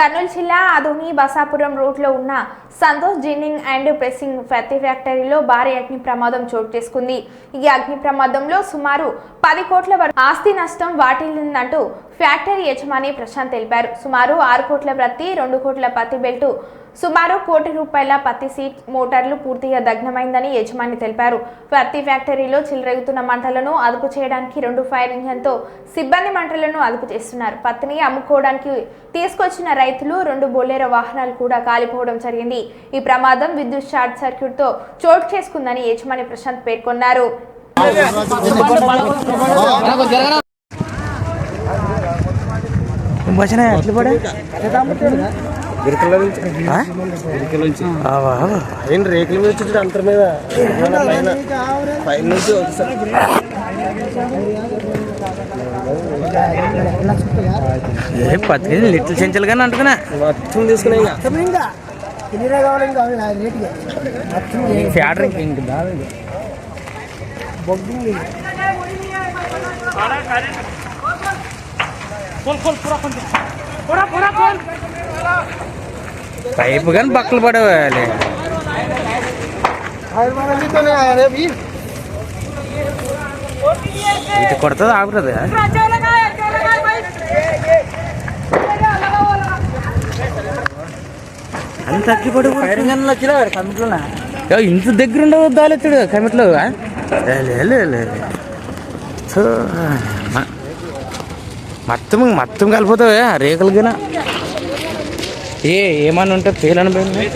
కర్నూలు జిల్లా అదోని బసాపురం రోడ్లో ఉన్న సంతోష్ జిన్నింగ్ అండ్ ప్రెసింగ్ ఫ్యాతి ఫ్యాక్టరీలో భారీ అగ్ని ప్రమాదం చోటు చేసుకుంది. ఈ అగ్ని ప్రమాదంలో సుమారు పది కోట్ల వరకు ఆస్తి నష్టం వాటిల్లిందంటూ ఫ్యాక్టరీ యజమాని ప్రశాంత్ తెలిపారు. సుమారు ఆరు కోట్ల ప్రతి రెండు కోట్ల పత్తి బెల్టు సుమారు కోటి రూపాయల పత్తి సీట్ మోటార్లు పూర్తిగా దగ్నమైందని యజమాని తెలిపారు. పత్తి ఫ్యాక్టరీలో చిల్లరగుతున్న మంటలను అదుపు చేయడానికి రెండు ఫైర్ ఇంజన్తో సిబ్బంది మంటలను అదుపు చేస్తున్నారు. పత్తిని అమ్ముకోవడానికి తీసుకొచ్చిన రైతులు రెండు బొలేరో వాహనాలు కూడా కాలిపోవడం జరిగింది. ఈ ప్రమాదం విద్యుత్ షార్ట్ సర్క్యూట్తో చోటు చేసుకుందని యజమాని ప్రశాంత్ పేర్కొన్నారు. భజన పడే? గిరికల నుంచి గిరికల నుంచి ఏంటి రేకుల మీద వచ్చి అంతర్ మీద పైన నుంచి ఏ పత్తి లిటిల్ చెంచలు కానీ అంటున్నా మొత్తం తీసుకునే ఇక ఫ్యాడర్ ఇంక దాదా పైపు కానీ బక్కలు పడేవాలి ఇది కొడుతుంది ఆగుతుంది అంత తగ్గిపడి ఇంత దగ్గర ఉండవు దాలెత్తాడు కమిట్లో మొత్తం మొత్తం కలిపోతావే రేకులు గిన? ఏ ఏమన్నా ఉంటే పేలు పోయింది